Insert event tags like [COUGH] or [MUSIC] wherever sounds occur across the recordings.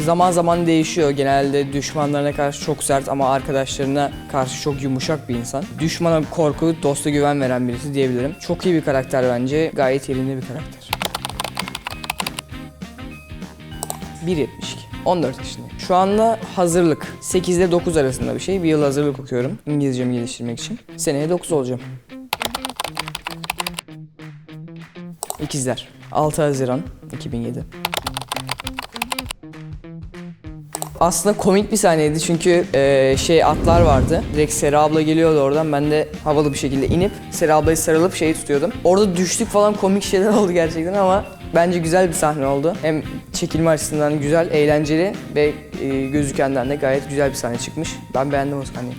Zaman zaman değişiyor. Genelde düşmanlarına karşı çok sert ama arkadaşlarına karşı çok yumuşak bir insan. Düşmana korku, dosta güven veren birisi diyebilirim. Çok iyi bir karakter bence. Gayet yerinde bir karakter. 1.72. 14 yaşındayım. Şu anda hazırlık. 8 ile 9 arasında bir şey. Bir yıl hazırlık okuyorum. İngilizcemi geliştirmek için. Seneye 9 olacağım. İkizler. 6 Haziran 2007. Aslında komik bir sahneydi çünkü e, şey atlar vardı. Direkt Sera abla geliyordu oradan. Ben de havalı bir şekilde inip Sera ablayı sarılıp şeyi tutuyordum. Orada düştük falan komik şeyler [LAUGHS] oldu gerçekten ama bence güzel bir sahne oldu. Hem çekilme açısından güzel, eğlenceli ve e, gözükenden de gayet güzel bir sahne çıkmış. Ben beğendim o sahneyi.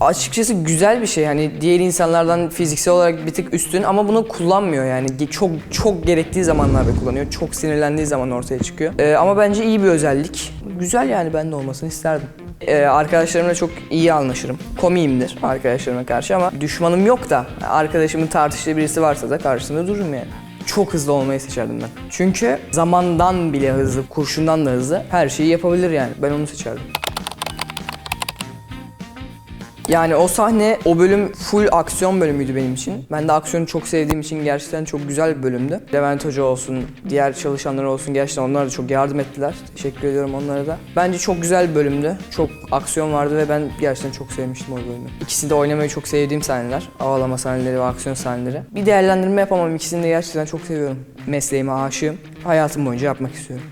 Açıkçası güzel bir şey. Hani diğer insanlardan fiziksel olarak bir tık üstün ama bunu kullanmıyor yani. Çok çok gerektiği zamanlarda kullanıyor. Çok sinirlendiği zaman ortaya çıkıyor. Ee, ama bence iyi bir özellik. Güzel yani ben de olmasını isterdim. Ee, arkadaşlarımla çok iyi anlaşırım. Komiyimdir arkadaşlarıma karşı ama düşmanım yok da arkadaşımın tartıştığı birisi varsa da karşısında dururum yani. Çok hızlı olmayı seçerdim ben. Çünkü zamandan bile hızlı, kurşundan da hızlı her şeyi yapabilir yani. Ben onu seçerdim. Yani o sahne, o bölüm full aksiyon bölümüydü benim için. Ben de aksiyonu çok sevdiğim için gerçekten çok güzel bir bölümdü. Levent Hoca olsun, diğer çalışanlar olsun gerçekten onlar da çok yardım ettiler. Teşekkür ediyorum onlara da. Bence çok güzel bir bölümdü. Çok aksiyon vardı ve ben gerçekten çok sevmiştim o bölümü. İkisi de oynamayı çok sevdiğim sahneler. Ağlama sahneleri ve aksiyon sahneleri. Bir değerlendirme yapamam. İkisini de gerçekten çok seviyorum. Mesleğime aşığım. Hayatım boyunca yapmak istiyorum.